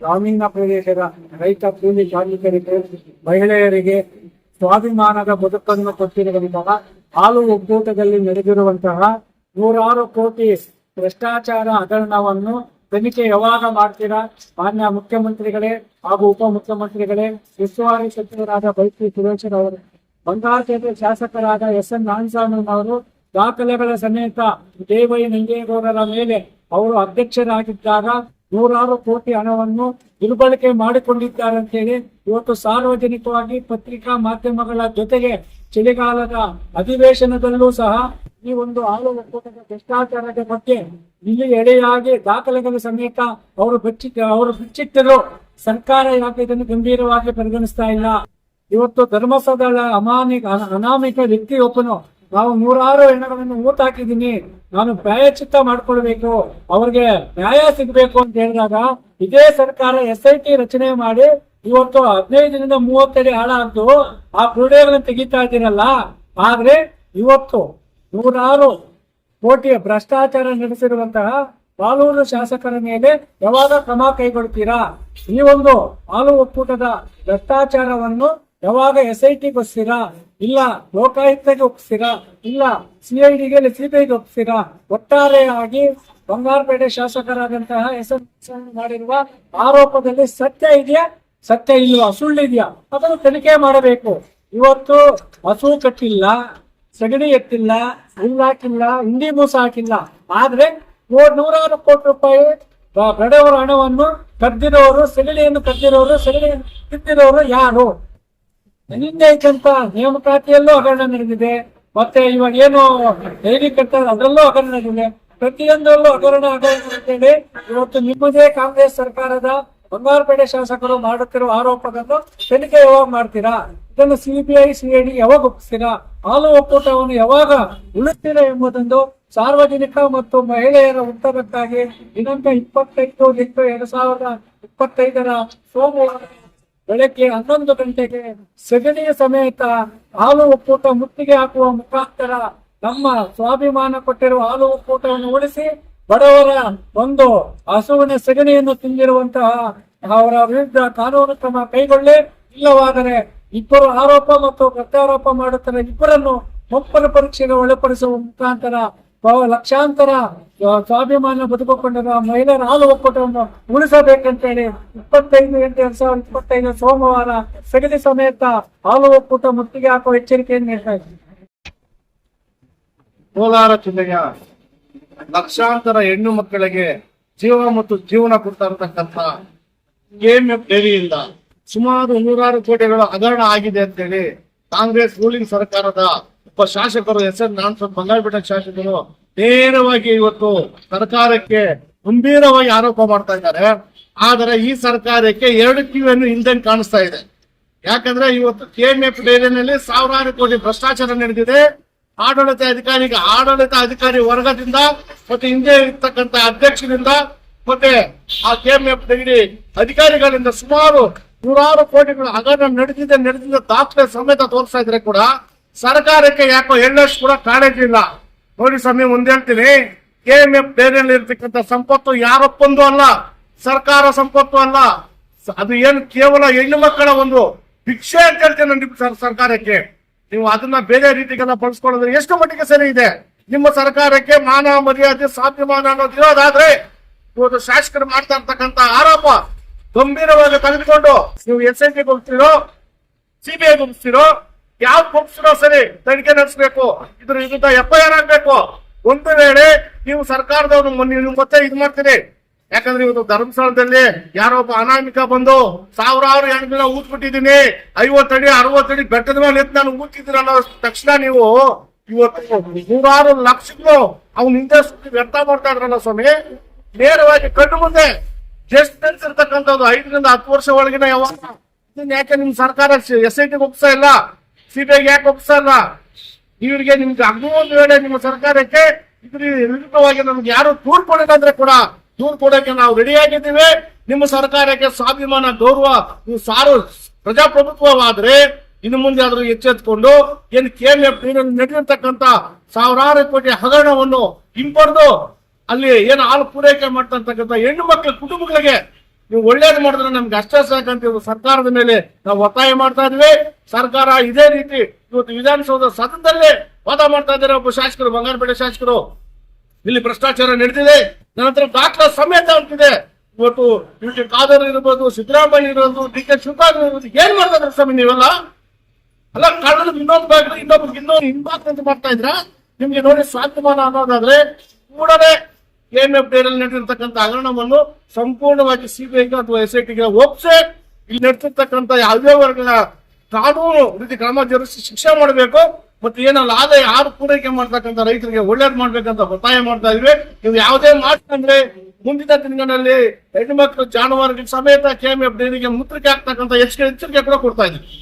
ಗ್ರಾಮೀಣ ಪ್ರದೇಶದ ರೈತ ಕೂಲಿ ಕಾರ್ಮಿಕರಿಗೆ, ಮಹಿಳೆಯರಿಗೆ ಸ್ವಾಭಿಮಾನದ ಬದುಕನ್ನು ಕೊಟ್ಟಿರುವಂತಹ ಹಾಲು ಒಕ್ಕೂಟದಲ್ಲಿ ನಡೆದಿರುವಂತಹ ನೂರಾರು ಕೋಟಿ ಭ್ರಷ್ಟಾಚಾರ ಹಗರಣವನ್ನು ತನಿಖೆ ಯಾವಾಗ ಮಾಡ್ತೀರಾ? ಮಾನ್ಯ ಮುಖ್ಯಮಂತ್ರಿಗಳೇ ಹಾಗೂ ಉಪಮುಖ್ಯಮಂತ್ರಿಗಳೇ, ಉಸ್ತುವಾರಿ ಸಚಿವರಾದ ಬೈಕಿ ಸುರೇಶ್ವರ್ ಬಂಗಾರಪೇಟೆ ಶಾಸಕರಾದ ಎಸ್ ಎನ್ ಅವರು, ದಾಖಲೆಗಳ ಸಮೇತ ದೇವೈ ನಂಜೇಗೌಡರ ಮೇಲೆ ಅವರು ಅಧ್ಯಕ್ಷರಾಗಿದ್ದಾಗ ನೂರಾರು ಕೋಟಿ ಹಣವನ್ನು ದುರ್ಬಳಕೆ ಮಾಡಿಕೊಂಡಿದ್ದಾರೆ ಅಂತೇಳಿ ಇವತ್ತು ಸಾರ್ವಜನಿಕವಾಗಿ ಪತ್ರಿಕಾ ಮಾಧ್ಯಮಗಳ ಜೊತೆಗೆ ಚಳಿಗಾಲದ ಅಧಿವೇಶನದಲ್ಲೂ ಸಹ ಈ ಒಂದು ಹಾಲು ಒಕ್ಕೂಟದ ಭ್ರಷ್ಟಾಚಾರದ ಬಗ್ಗೆ ಇಲ್ಲಿ ಎಡೆಯಾಗಿ ದಾಖಲೆಗಳ ಸಮೇತ ಅವರು ಬಿಚ್ಚಿ ಅವರು ಬಿಚ್ಚಿಟ್ಟರು ಸರ್ಕಾರ ಯಾಕೆ ಇದನ್ನು ಗಂಭೀರವಾಗಿ ಪರಿಗಣಿಸ್ತಾ ಇಲ್ಲ? ಇವತ್ತು ಧರ್ಮಸ್ಥಳ ಅಮಾನಿಕ, ಅನಾಮಿಕ ವ್ಯಕ್ತಿಯೊಬ್ಬನು ನಾವು ನೂರಾರು ಹೆಣಗಳನ್ನು ಊಟ ಹಾಕಿದ್ದೀನಿ. ನಾನು ಪ್ರಾಯಚಿತ್ತ ಮಾಡ್ಕೊಳ್ಬೇಕು. ಅವ್ರಿಗೆ ನ್ಯಾಯ ಸಿಗ್ಬೇಕು ಅಂತ ಹೇಳಿದಾಗ ಇದೇ ಸರ್ಕಾರ ಎಸ್ ಐ ಟಿ ರಚನೆ ಮಾಡಿ ಇವತ್ತು ಹದಿನೈದರಿಂದ ಮೂವತ್ತಡಿ ಹಾಳಾಗ್ದು. ಆ ಕ್ರೀಡೆಗಳನ್ನು ತೆಗಿತಾ ಇದ್ದೀರಲ್ಲ. ಆದ್ರೆ ಇವತ್ತು ನೂರಾರು ಕೋಟಿಯ ಭ್ರಷ್ಟಾಚಾರ ನಡೆಸಿರುವಂತಹ ಪಾಲೂರು ಶಾಸಕರ ಮೇಲೆ ಯಾವಾಗ ಕ್ರಮ ಕೈಗೊಳ್ತೀರಾ? ಈ ಒಂದು ಹಾಲು ಒಕ್ಕೂಟದ ಭ್ರಷ್ಟಾಚಾರವನ್ನು ಯಾವಾಗ ಎಸ್ ಐ ಟಿಗೆ ಒಪ್ಪಿಸ್ತೀರಾ ಇಲ್ಲ, ಲೋಕಾಯುಕ್ತಗೆ ಒಪ್ಪಿಸ್ತೀರಾ ಇಲ್ಲ ಸಿ ಐ ಸಿಐಡಿಗೆ ಸಿಬಿಐಗೆ ಒಪ್ಪಿಸ್ತೀರಾ ಒಟ್ಟಾರೆಯಾಗಿ ಬಂಗಾರಪೇಟೆ ಶಾಸಕರಾದಂತಹ ಎಸ್ ಎಸ್ ಮಾಡಿರುವ ಆರೋಪದಲ್ಲಿ ಸತ್ಯ ಇದೆಯಾ? ಸತ್ಯ ಇಲ್ವಾ? ಸುಳ್ಳಿದೆಯಾ? ಅದನ್ನು ತನಿಖೆ ಮಾಡಬೇಕು. ಇವತ್ತು ಹಸು ಕಟ್ಟಿಲ್ಲ, ಸಗಣಿ ಎತ್ತಿಲ್ಲ, ಹುಲ್ಲು ಹಾಕಿಲ್ಲ, ಹಿಂಡಿ ಮೂಸ ಹಾಕಿಲ್ಲ. ಆದ್ರೆ ನೂರ್ ನೂರಾರು ಕೋಟಿ ರೂಪಾಯಿ ಬ- ಬಡವರ ಹಣವನ್ನು ಕದ್ದಿರೋರು ಸಗಣಿಯನ್ನು ಕದ್ದಿರೋರು ಸಗಣಿಯನ್ನು ಕಿತ್ತಿರೋರು ಯಾರು? ನಿನ್ನೆ ಐತಂತ ನೇಮಕಾತಿಯಲ್ಲೂ ಹಗರಣ ನಡೆದಿದೆ. ಮತ್ತೆ ಇವಾಗ ಏನು ಡೈರಿ ಕಟ್ತಾರೆ ಅದರಲ್ಲೂ ಹಗರಣ ನಡೆದಿದೆ. ಪ್ರತಿಯೊಂದರಲ್ಲೂ ಹಗರಣ ಹಗರಣ ಅಂತೇಳಿ ಇವತ್ತು ನಿಮ್ಮದೇ ಕಾಂಗ್ರೆಸ್ ಸರ್ಕಾರದ ಬಂಗಾರಪೇಟೆ ಶಾಸಕರು ಮಾಡುತ್ತಿರುವ ಆರೋಪಗಳನ್ನು ತನಿಖೆ ಯಾವಾಗ ಮಾಡ್ತೀರಾ? ಇದನ್ನು ಸಿಬಿಐ ಸಿಐಡಿ ಯಾವಾಗ ಒಪ್ಪಿಸ್ತೀರಾ? ಹಾಲು ಒಕ್ಕೂಟವನ್ನು ಯಾವಾಗ ಉಳಿಸ್ತೀರಾ ಎಂಬುದೊಂದು ಸಾರ್ವಜನಿಕ ಮತ್ತು ಮಹಿಳೆಯರ ಉತ್ತರಕ್ಕಾಗಿ ದಿನಾಂಕ ಇಪ್ಪತ್ತೈದು ಎಂಟು ಎರಡ್ ಸಾವಿರದ ಇಪ್ಪತ್ತೈದರ ಸೋಮವಾರ ಬೆಳಗ್ಗೆ ಹನ್ನೊಂದು ಗಂಟೆಗೆ ಸಗಣಿಯ ಸಮೇತ ಹಾಲು ಒಕ್ಕೂಟ ಮುತ್ತಿಗೆ ಹಾಕುವ ಮುಖಾಂತರ ನಮ್ಮ ಸ್ವಾಭಿಮಾನ ಕೊಟ್ಟಿರುವ ಹಾಲು ಒಕ್ಕೂಟವನ್ನು ಉಳಿಸಿ ಬಡವರ ಒಂದು ಹಸುವಿನ ಸಗಣಿಯನ್ನು ತಿಂದಿರುವಂತಹ ಅವರ ವಿರುದ್ಧ ಕಾನೂನು ಕ್ರಮ ಕೈಗೊಳ್ಳಿ. ಇಲ್ಲವಾದರೆ ಇಬ್ಬರು ಆರೋಪ ಮತ್ತು ಪ್ರತ್ಯಾರೋಪ ಮಾಡುತ್ತಾರೆ ಇಬ್ಬರನ್ನು ಒಪ್ಪರ ಪರೀಕ್ಷೆಗೆ ಒಳಪಡಿಸುವ ಮುಖಾಂತರ ಲಕ್ಷಾಂತರ ಸ್ವಾಭಿಮಾನ ಬದುಕೊಂಡಿರೋ ಮಹಿಳೆಯರ ಹಾಲು ಒಕ್ಕೂಟವನ್ನು ಉಳಿಸಬೇಕಂತೇಳಿ ಇಪ್ಪತ್ತೈದು ಎಂಟು ಎರಡ್ ಸಾವಿರದ ಇಪ್ಪತ್ತೈದು ಸೋಮವಾರ ಸಗದಿ ಸಮೇತ ಹಾಲು ಒಕ್ಕೂಟ ಮುತ್ತಿಗೆ ಹಾಕುವ ಎಚ್ಚರಿಕೆಯನ್ನು ನೀಡ್ತಾ ಕೋಲಾರ ಜಿಲ್ಲೆಯ ಲಕ್ಷಾಂತರ ಹೆಣ್ಣು ಮಕ್ಕಳಿಗೆ ಜೀವ ಮತ್ತು ಜೀವನ ಕೊಡ್ತಾ ಇರತಕ್ಕಂತ ಕೆಎಂಎಫ್ ಸುಮಾರು ನೂರಾರು ಕೋಟಿಗಳು ಹಗರಣ ಆಗಿದೆ ಅಂತೇಳಿ ಕಾಂಗ್ರೆಸ್ ರೂಲಿಂಗ್ ಸರ್ಕಾರದ ಒಬ್ಬ ಶಾಸಕರು ಎಸ್ ಎನ್ ನಾನ್ ಬಂಗಾಳಪೇಟೆ ಶಾಸಕರು ನೇರವಾಗಿ ಇವತ್ತು ಸರ್ಕಾರಕ್ಕೆ ಗಂಭೀರವಾಗಿ ಆರೋಪ ಮಾಡ್ತಾ ಇದ್ದಾರೆ. ಆದರೆ ಈ ಸರ್ಕಾರಕ್ಕೆ ಎರಡು ಕಿವಿಯನ್ನು ಹಿಂದೆ ಕಾಣಿಸ್ತಾ ಇದೆ. ಯಾಕಂದ್ರೆ ಇವತ್ತು ಕೆಎಂಎಫ್ ಡೈರಿನಲ್ಲಿ ಸಾವಿರಾರು ಕೋಟಿ ಭ್ರಷ್ಟಾಚಾರ ನಡೆದಿದೆ. ಆಡಳಿತ ಅಧಿಕಾರಿಗೆ ಆಡಳಿತ ಅಧಿಕಾರಿ ವರ್ಗದಿಂದ ಮತ್ತೆ ಹಿಂದೆ ಇರ್ತಕ್ಕಂತ ಅಧ್ಯಕ್ಷರಿಂದ ಮತ್ತೆ ಆ ಕೆಎಂಎಫ್ ಡೈರಿ ಅಧಿಕಾರಿಗಳಿಂದ ಸುಮಾರು ನೂರಾರು ಕೋಟಿಗಳ ಹಗರಣ ನಡೆದಿದೆ ನಡೆದಿದ್ದ ದಾಖಲೆ ಸಮೇತ ತೋರಿಸ್ತಾ ಇದ್ರೆ ಕೂಡ ಸರ್ಕಾರಕ್ಕೆ ಯಾಕೋ ಎಳ್ಳಷ್ಟು ಕೂಡ ಕಾಳಜಿಲ್ಲ ನೋಡಿ ಸ್ವಾಮಿ, ಮುಂದೆ ಹೇಳ್ತೀನಿ. ಕೆ ಎಂ ಎಫ್ ಬೇರೆಯಲ್ಲಿ ಇರ್ತಕ್ಕಂಥ ಸಂಪತ್ತು ಯಾರಪ್ಪಂದು ಅಲ್ಲ. ಸರ್ಕಾರ ಸಂಪತ್ತು ಅಲ್ಲ. ಅದು ಏನು ಕೇವಲ ಹೆಣ್ಣು ಮಕ್ಕಳ ಒಂದು ಭಿಕ್ಷೆ ಅಂತ ಹೇಳ್ತೇನೆ ಸರ್- ಸರ್ಕಾರಕ್ಕೆ. ನೀವು ಅದನ್ನ ಬೇರೆ ರೀತಿಗೆಲ್ಲ ಬಳಸ್ಕೊಳ್ಳೋದ್ರೆ ಎಷ್ಟು ಮಟ್ಟಿಗೆ ಸರಿ ಇದೆ? ನಿಮ್ಮ ಸರ್ಕಾರಕ್ಕೆ ಮಾನ ಮರ್ಯಾದೆ ಸಾಧ್ಯಮಾನ ಅನ್ನೋದು ಇರೋದಾದ್ರೆ ಇವತ್ತು ಶಾಸಕರು ಮಾಡ್ತಾ ಇರ್ತಕ್ಕಂತ ಆರೋಪ ಗಂಭೀರವಾಗಿ ತೆಗೆದುಕೊಂಡು ನೀವು ಎಸ್ ಐ ಟಿ ಹೋಗ್ತಿರೋ ಸಿಬಿಐ ಗುಪ್ಸ್ತಿರೋ ಯಾವ ಗುಪ್ಸ್ತಿರೋ ಸರಿ ತನಿಖೆ ನಡೆಸಬೇಕು? ಇದ್ರ ವಿರುದ್ಧ ಎಫ್ ಐ ಆರ್ ಆಗ್ಬೇಕು. ಒಂದು ವೇಳೆ ನೀವು ಸರ್ಕಾರದವ್ರು ನೀವು ಮತ್ತೆ ಇದು ಮಾಡ್ತೀರಿ. ಯಾಕಂದ್ರೆ ಇವತ್ತು ಧರ್ಮಸ್ಥಳದಲ್ಲಿ ಯಾರೋ ಒಬ್ಬ ಅನಾಮಿಕ ಬಂದು ಸಾವಿರಾರು ಹೆಣ್ಗಳನ್ನ ಊದ್ಬಿಟ್ಟಿದ್ದೀನಿ. ಐವತ್ತಡಿ ಅರವತ್ತಡಿ ಬೆಟ್ಟದ ಮೇಲೆ ನಾನು ಊದ್ತಿದ್ದೀರ ಅನ್ನೋ ತಕ್ಷಣ ನೀವು ಇವತ್ತು ನೂರಾರು ಲಕ್ಷಗಳು ಅವ್ನ ಹಿಂದೆ ಸುತ್ತಿ ವ್ಯರ್ಥ ಮಾಡ್ತಾ ಇದ್ರಲ್ಲ ಸ್ವಾಮಿ? ನೇರವಾಗಿ ಕಣ್ಣು ಮುಂದೆ ಜಸ್ಟ್ ನಡೆಸಿರ್ತಕ್ಕಂಥದ್ದು ಐದರಿಂದ ಹತ್ತು ವರ್ಷ ಒಳಗಿನ ಯಾವಾಗ? ಯಾಕೆ ನಿಮ್ ಸರ್ಕಾರ ಎಸ್ ಐ ಟಿ ಒಪ್ಪಿಸ್ತಾ ಇಲ್ಲ? ಸಿಬಿಐಗೆ ಯಾಕೆ ಒಪ್ಸಲ್ಲ? ಇವರಿಗೆ ನಿಮ್ಗೆ ಒಂದು ವೇಳೆ ನಿಮ್ಮ ಸರ್ಕಾರಕ್ಕೆ ಇದ್ರ ವಿರುದ್ಧವಾಗಿ ನಮ್ಗೆ ಯಾರು ದೂರ್ ಕೊಡೋದಾದ್ರೆ ಕೂಡ, ದೂರ್ ಕೊಡೋಕೆ ನಾವು ರೆಡಿ ಆಗಿದ್ದೀವಿ. ನಿಮ್ಮ ಸರ್ಕಾರಕ್ಕೆ ಸ್ವಾಭಿಮಾನ, ಗೌರವ, ನೀವು ಸಾರು ಪ್ರಜಾಪ್ರಭುತ್ವವಾದ್ರೆ ಇನ್ನು ಮುಂದೆ ಆದ್ರೂ ಎಚ್ಚೆತ್ಕೊಂಡು ಏನ್ ಕೆ ನಡೆದಿರ್ತಕ್ಕಂತ ಸಾವಿರಾರು ಕೋಟಿ ಹಗರಣವನ್ನು ಹಿಂಪಡೆದು ಅಲ್ಲಿ ಏನು ಹಾಲು ಪೂರೈಕೆ ಮಾಡ್ತಕ್ಕಂಥ ಹೆಣ್ಣು ಮಕ್ಕಳ ಕುಟುಂಬಗಳಿಗೆ ನೀವು ಒಳ್ಳೇದು ಮಾಡಿದ್ರೆ ನಮ್ಗೆ ಅಷ್ಟೇ ಸಾಕಂತ ಸರ್ಕಾರದ ಮೇಲೆ ನಾವು ಒತ್ತಾಯ ಮಾಡ್ತಾ ಇದ್ವಿ. ಸರ್ಕಾರ ಇದೇ ರೀತಿ ಇವತ್ತು ವಿಧಾನಸೌಧ ಸದನದಲ್ಲೇ ವಾದ ಮಾಡ್ತಾ ಇದ್ದಾರೆ ಒಬ್ಬ ಶಾಸಕರು, ಬಂಗಾರಪೇಟೆ ಶಾಸಕರು. ಇಲ್ಲಿ ಭ್ರಷ್ಟಾಚಾರ ನಡೆದಿದೆ. ನಂತರ ದಾಖಲ ಸಮೇತ ಅಂತಿದೆ. ಇವತ್ತು ಯು ಕಾದರ್ ಇರ್ಬೋದು, ಸಿದ್ದರಾಮಯ್ಯ ಇರೋದು ಡಿ ಕೆ ಶಿವಕುಮಾರ್ ಇರ್ಬೋದು, ಏನ್ ಮಾಡ್ತಾ ಸ್ವಾಮಿ ನೀವೆಲ್ಲ? ಅಲ್ಲ ಕಳ್ಳದ ಇನ್ನೊಂದು ಬ್ಯಾಗ್ ಇನ್ನೊಬ್ರಿಗೆ ಇನ್ನೊಂದು ಹಿಂಬಾಕ್ ಅಂತ ಮಾಡ್ತಾ ಇದ್ರ? ನಿಮ್ಗೆ ನೋಡಿ ಸ್ವಾಭಿಮಾನ ಅನ್ನೋದಾದ್ರೆ ಕೂಡಲೇ ಎಂ ಎಫ್ ಡೇರಲ್ಲಿ ನಡೆದಿರ್ತಕ್ಕಂಥ ಹಗರಣವನ್ನು ಸಂಪೂರ್ಣವಾಗಿ ಸಿಬಿಐಗೆ ಅಥವಾ ಎಸ್ ಐ ಟಿಗೆ ಒಪ್ಸೆ ಇಲ್ಲಿ ನಡೆಸಿರ್ತಕ್ಕಂಥ ಯಾವುದೇ ವರ್ಗದ ಕಾನೂನು ರೀತಿ ಕ್ರಮ ಜರುಗಿಸಿ ಶಿಕ್ಷೆ ಮಾಡಬೇಕು. ಮತ್ತೆ ಏನಲ್ಲ, ಆದಾಯ ಯಾರು ಪೂರೈಕೆ ಮಾಡ್ತಕ್ಕಂಥ ರೈತರಿಗೆ ಒಳ್ಳೇದು ಮಾಡ್ಬೇಕಂತ ಒತ್ತಾಯ ಮಾಡ್ತಾ ಇದ್ವಿ. ನೀವು ಯಾವುದೇ ಮಾಡ್ತಂದ್ರೆ ಮುಂದಿನ ದಿನಗಳಲ್ಲಿ ಹೆಣ್ಣು ಮಕ್ಕಳು ಜಾನುವಾರುಗಳ ಸಮೇತ ಕೆಎಂಎಫ್ ಡೇರಿಗೆ ಮುತ್ರಿಕೆ ಆಗ್ತಕ್ಕಂಥ ಎಚ್ಚರಿಕೆ ಎಚ್ಚರಿಕೆ ಕೂಡ ಕೊಡ್ತಾ ಇದ್ವಿ.